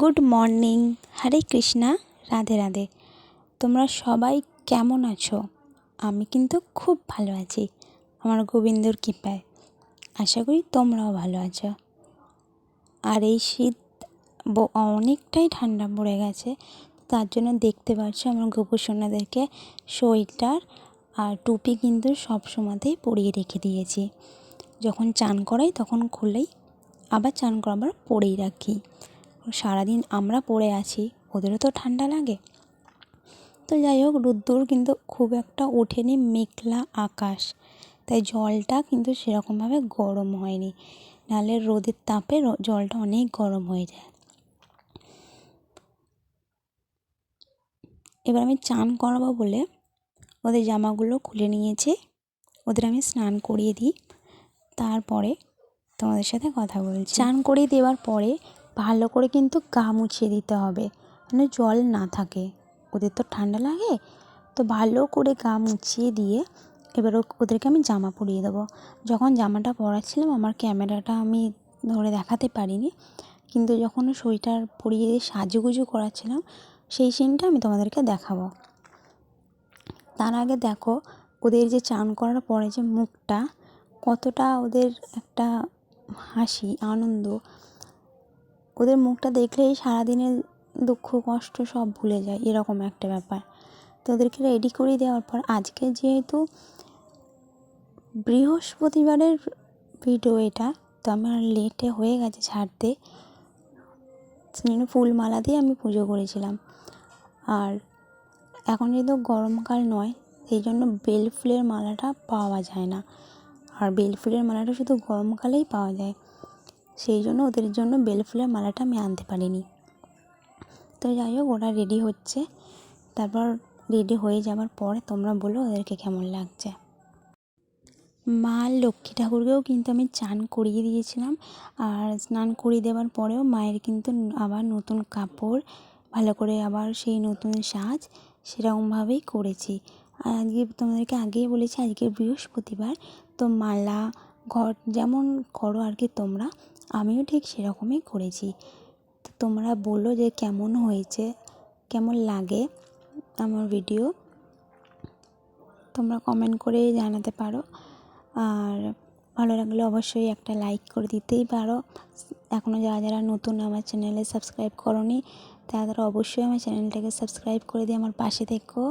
Good morning. হরে কৃষ্ণা, রাধে রাধে। তোমরা সবাই কেমন আছো? আমি কিন্তু খুব ভালো আছি। আমার গোবিন্দর কৃপায়। আশা করি তোমরাও ভালো আছো। আর এই শীত অনেকটাই ঠান্ডা পড়ে গেছে। তার জন্য দেখতে পাচ্ছ আমার গোপুসোনাদেরকে সোয়েটার আর টুপি কিন্তু সব সময়তেই পরিয়ে রেখে দিয়েছি। যখন চান করাই তখন খুলেই আবার চান করাবার পরেই রাখি। সারাদিন আমরা পড়ে আছি, ওদেরও তো ঠান্ডা লাগে। তো যাই হোক, রোদ্দুর কিন্তু খুব একটা ওঠেনি, মেঘলা আকাশ। তাই জলটা কিন্তু সেরকমভাবে গরম হয়নি। নাহলে রোদের তাপে জলটা অনেক গরম হয়ে যায়। এবার আমি চান করাবো বলে ওদের জামাগুলো খুলে নিয়েছি। ওদের আমি স্নান করিয়ে দিই। তারপরে তোমাদের সাথে কথা বলছি। চান করিয়ে দেওয়ার পরে ভালো করে কিন্তু গা মুছিয়ে দিতে হবে। মানে জল না থাকে। ওদের তো ঠান্ডা লাগে। তো ভালো করে গা মুছিয়ে দিয়ে এবার ওদেরকে আমি জামা পরিয়ে দেবো। যখন জামাটা পরাচ্ছিলাম, আমার ক্যামেরাটা আমি ধরে দেখাতে পারিনি। কিন্তু যখন সোয়েটার পরিয়ে দিয়ে সাজুগুজু করাচ্ছিলাম, সেই সিনটা আমি তোমাদেরকে দেখাবো। তার আগে দেখো, ওদের যে চান করার পরে যে মুখটা, কতটা ওদের একটা হাসি, আনন্দ ওদের মুখটা দেখলেই সারাদিনের দুঃখ, কষ্ট সব ভুলে যায়, এরকম একটা ব্যাপার। তো ওদেরকে রেডি করে দেওয়ার পর আজকে যেহেতু বৃহস্পতিবারের ভিডিও এটা, তো আমার লেটে হয়ে গেছে ছাড়তে। জন্য ফুলমালা দিয়ে আমি পুজো করেছিলাম। আর এখন যেহেতু গরমকাল নয়, সেই জন্য বেল ফুলের মালাটা পাওয়া যায় না। আর বেল ফুলের মালাটা শুধু গরমকালেই পাওয়া যায়। সেই জন্য ওদের জন্য বেল ফুলের মালাটা আমি আনতে পারিনি। তো যাই হোক, ওরা রেডি হচ্ছে। তারপর রেডি হয়ে যাওয়ার পরে তোমরা বলো ওদেরকে কেমন লাগছে। মা লক্ষ্মী ঠাকুরকেও কিন্তু আমি চান করিয়ে দিয়েছিলাম। আর স্নান করিয়ে দেওয়ার পরেও মায়ের কিন্তু আবার নতুন কাপড়, ভালো করে আবার সেই নতুন সাজ সেরকমভাবেই করেছি। আর আজকে তোমাদেরকে আগেই বলেছি, আজকে বৃহস্পতিবার। তো মালা ঘর যেমন করো আর কি তোমরা আমিও ঠিক সেরকমই করেছি। তো তোমরা বলো যে কেমন হয়েছে, কেমন লাগে আমার ভিডিও তোমরা কমেন্ট করে জানাতে পারো। আর ভালো লাগলে অবশ্যই একটা লাইক করে দিতেই পারো। এখনও যারা যারা নতুন আমার চ্যানেলে সাবস্ক্রাইব করনি, তারা তারা অবশ্যই আমার চ্যানেলটাকে সাবস্ক্রাইব করে দিয়ে আমার পাশে থেকো।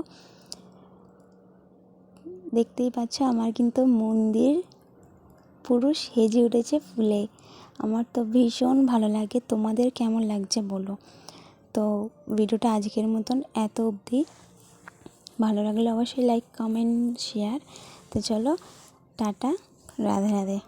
দেখতেই পাচ্ছ আমার কিন্তু মন্দির পুরো সেজে উঠেছে ফুলে। আমার তো ভীষণ ভালো লাগে। তোমাদের কেমন লাগছে বলো? তো ভিডিওটা আজকের মতন এত অবধি। ভালো লাগলে অবশ্যই লাইক কমেন্ট শেয়ার তো চলো, টাটা, রাধে রাধে।